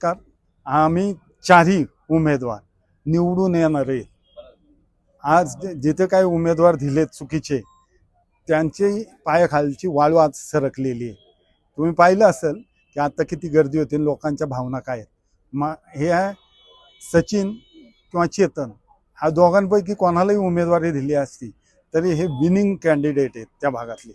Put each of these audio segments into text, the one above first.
का आम्ही चारही उमेदवार निवडून येणार आज जिथे काही उमेदवार दिलेत चुकीचे त्यांची पायाखालची वाळू आज सरकलेली आहे. तुम्ही पाहिलं असेल की आता किती गर्दी होती लोकांच्या भावना काय आहेत. मग हे आहे सचिन किंवा चेतन. हा दोघांपैकी कोणालाही उमेदवारी दिली असती तरी हे विनिंग कॅन्डिडेट आहेत त्या भागातले.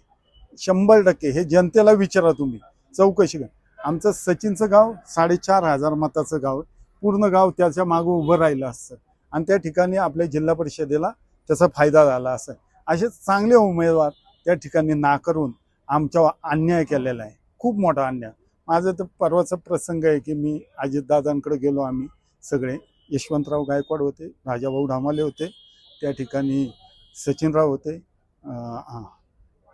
शंभर टक्के हे जनतेला विचारा तुम्ही. चौकशी करा. आमचं सचिनचं गाव साडेचार हजार मताचं गाव पूर्ण गाव त्याच्या मागं उभं राहिलं असतं. आणि त्या ठिकाणी आपल्या जिल्हा परिषदेला त्याचा फायदा झाला असं. असे चांगले उमेदवार त्या ठिकाणी नाकारून आमच्या अन्याय केलेला आहे. खूप मोठा अन्याय. माझं तर परवाचा प्रसंग आहे की मी अजितदादांकडे गेलो आम्ही सगळे. यशवंतराव गायकवाड होते राजाभाऊ ढामाले होते त्या ठिकाणी सचिनराव होते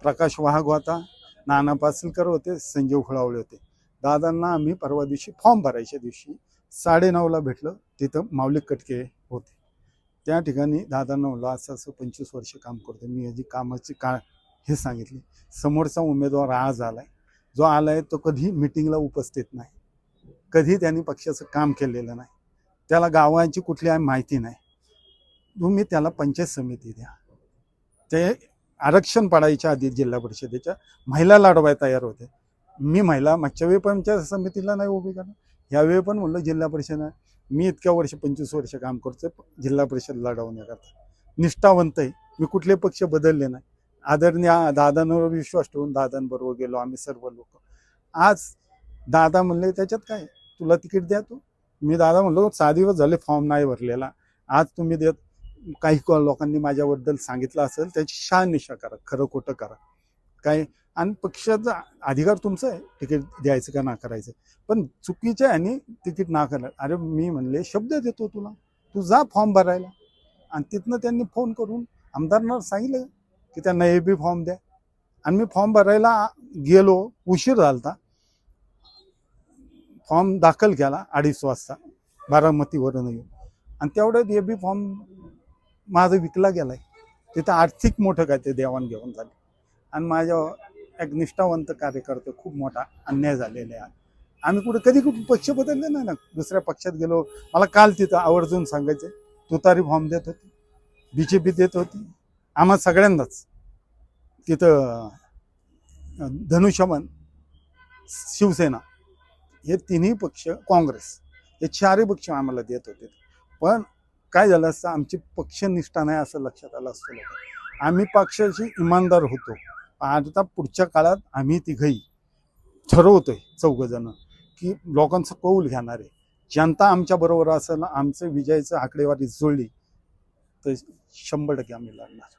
प्रकाश वाघ होता नाना पासलकर होते संजीव खुळावळे होते. दादांना आम्ही परवा दिवशी फॉर्म भरायच्या दिवशी साडेनऊला भेटलं. तिथं माऊलिक कटके होते. त्या ठिकाणी दादांना म्हणलं असं असं पंचवीस वर्ष काम करतो मी याची कामाची का हे सांगितले. समोरचा उमेदवार आज आलाय. जो आला आहे तो कधी मिटिंगला उपस्थित नाही. कधी त्यांनी पक्षाचं काम केलेलं नाही. त्याला गावांची कुठली आहे माहिती नाही. तुम्ही त्याला पंचायत समिती द्या. ते आरक्षण पडायच्या आधी जिल्हा परिषदेच्या महिला लाडवाय तयार होते मी महिला मागच्या वेळी पंचायत समितीला नाही उभी करणार. यावेळी पण म्हणलं जिल्हा परिषद आहे. मी इतक्या वर्ष पंचवीस वर्ष काम करतोय. जिल्हा परिषद लढवण्याकरता निष्ठावंत आहे. मी कुठले पक्ष बदलले नाही. आदरणीय दादांवर विश्वास ठेवून दादांबरोबर गेलो आम्ही सर्व लोक. आज दादा म्हणले त्याच्यात काय? तुला तिकीट द्या तू. मी दादा म्हणलो सहा दिवस झाले फॉर्म नाही भरलेला. आज तुम्ही देत काही लोकांनी माझ्याबद्दल सांगितलं असेल त्याची शहानिशा करा. खरं खोटं करा. काय आणि पक्षाचा अधिकार तुमचा आहे तिकीट द्यायचं का ना करायचं. पण चुकीचं आहे आणि तिकीट ना अरे मी म्हणले शब्द देतो तुला. तू जा फॉर्म भरायला. आणि तिथनं त्यांनी फोन करून आमदारांना सांगितलं की त्यांना ए बी फॉर्म द्या. आणि मी फॉर्म भरायला गेलो उशीर झालता. फॉर्म दाखल केला अडीच वाजता. बारामतीवरून येऊन. आणि तेवढ्यात ए बी फॉर्म माझा विकला गेलाय. तिथं आर्थिक मोठं काय ते देवाणघेवाण झाली. आणि माझ्या एक निष्ठावंत कार्यकर्ते खूप मोठा अन्याय झालेला आहे. आम्ही कुठे कधी कुठे पक्ष बदलले नाही ना. दुसऱ्या पक्षात गेलो मला काल तिथं आवर्जून सांगायचे तुतारी फॉर्म देत होती बी जे पी देत होती. आम्हा सगळ्यांनाच तिथं धनुष्यमन शिवसेना हे तिन्ही पक्ष काँग्रेस हे चारही पक्ष आम्हाला देत होते. पण काय झालं असतं आमची पक्षनिष्ठा नाही असं लक्षात आलं असतं आम्ही पक्षाशी इमानदार होतो. आता पुढच्या काळात आम्ही तिघही ठरवतोय चौघजण की लोकांचं कौल घेणार आहे. जनता आमच्या बरोबर असेल आमचं विजयाचं आकडेवारी जुळली तर शंभर टक्के आम्ही लढणार.